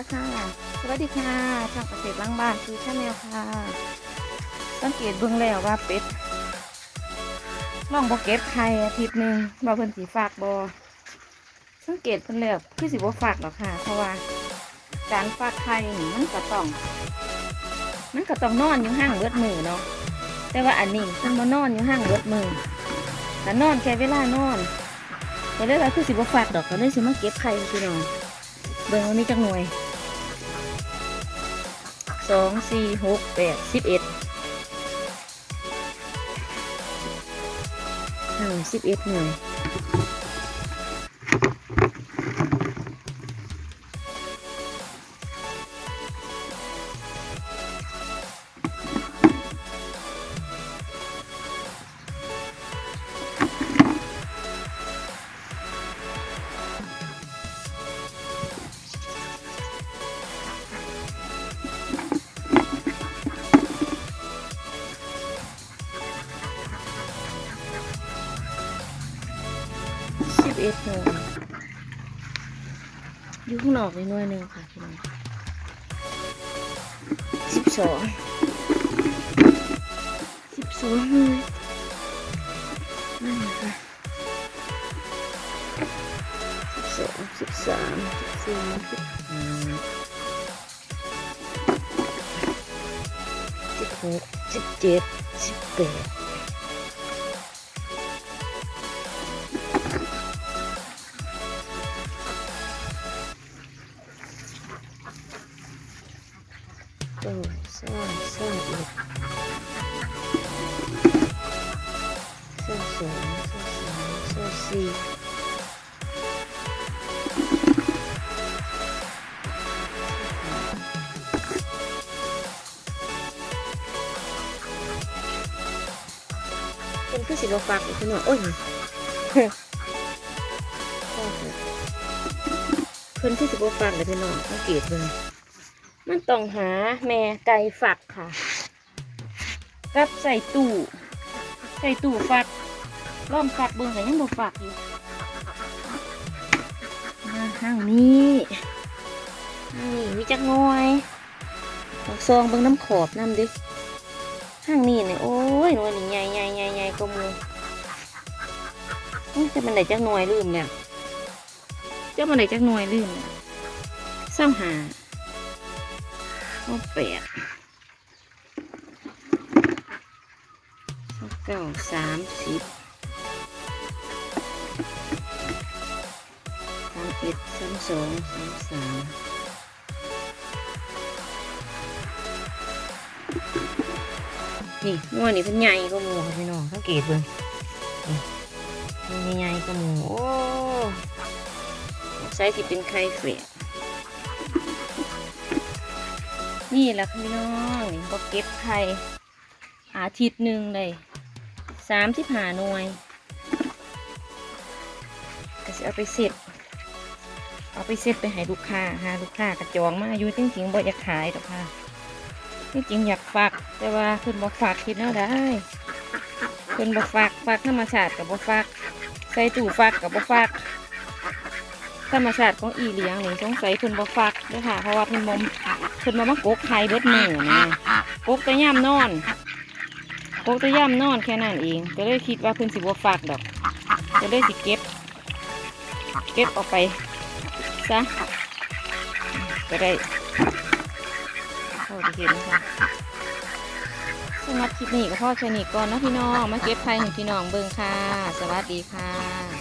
ค่ะค่ะ สวัสดีค่ะช่างเกษตรล้างบ้านคือชาแนลค่ะ สังเกตเบื้องแล้วว่าเป็ดลองบเก็บไข่อาทิตย์หนึ่งว่าเพิ่นสีฝากบอสังเกตเพิ่นแล้วคือสิบ่ฝากหรอกค่ะ เพราะว่าการฝากไข่นี่มันก็ต้อง มันก็ต้องนอนอยู่ห้างเบิดมือเนาะแต่ว่าอันนี้เพิ่นมานอนอยู่ห้างเบิดมือแต่นอนแค่เวลานอนก็เลยว่าคือสิบ่ฝากดอกก็เลยสิมาเก็บไข่พี่น้องเบิ่งว่ามีจักหน่วย สองสี่หกแปดสิบเอ็ดหนึ่งสิบเอ็ดหน่วย อยู่ข้างนอกเลยหน่วยหนึ่งค่ะพี่น้องสิบสองสิบสองหน่วยนั่นนะคะสิบสองสิบสามสิบสี่สิบห้าสิบหกสิบเจ็ดสิบแปด โอ้ยซ่อนซ่อนอีกซ่อนสองซ่อนสามซ่อนสี่เป็นคือสิบฟักอีกทีหน่อยโอ้ยเพิ่นคือสิบฟักเลยพี่น้องสังเกตเลย มันต้องหาแม่ไก่ฝักค่ะ กับใส่ตู้ใส่ตู้ฝักล่อมฝักเบิ่งแต่ยังบ่ฝักอยู่มาห้างนี้นี้มีจักหน้อยต้องซองเบิ่งน้ำขอบน้ำดิห้างนี้เนี่ยโอ้ยหน่วยนี่ใหญ่ใหญ่ใหญ่ใหญ่ก็มือจะมันได้จักหน่วยลืมแล้วจะมันได้จักหน่วยลืมแล้วเศร้าหา ข้าแปดข้าเก้าสามสิบสามเอ็ดสามสองสามสามนี่งัวนี่เป็นใหญ่ก็มูค่ะพี่น้องสังเกตเลยนี่ใหญ่ก็มูโอ้ใช้ที่เป็นไข่เฟะ นี่แหละค่ะพี่น้องก็เก็บไข่อาทิตย์หนึ่งเลยสามสิบหาหน่วยก็จะเอาไปเสร็จเอาไปเสร็จไปให้ลูกค้าหาลูกค้ากระจองมาอยู่จริงๆบ่อยากขายหรอกค่ะจริงอยากฝากแต่ว่าเพิ่นบ่ฝากคิดแล้วได้เพิ่นบ่ฝากฝากธรรมชาติกับบ่ฝากใส่ตู้ฝากกับบ่ฝาก ธรรมชาติของอีเลี้ยงนี่สงสัยเพิ่นบ่ฝากด้อค่ะ เพราะว่าเพิ่นบ่มเพิ่นมามากกไข่เบิดมือนะกกแต่ย่ำนอนกกแต่ย่ำนอนแค่นั้นเองก็เลยคิดว่าเพิ่นสิบ่ฝากดอกก็เลยสิเก็บ เก็บออกไปซะก็ได้โอ้ดีเห็นนะคะสำหรับคลิปนี้ก็พ่อแค่นี้ก่อนนะพี่น้องมาเก็บไข่ให้พี่น้องเบิ่งค่ะ สวัสดีค่ะ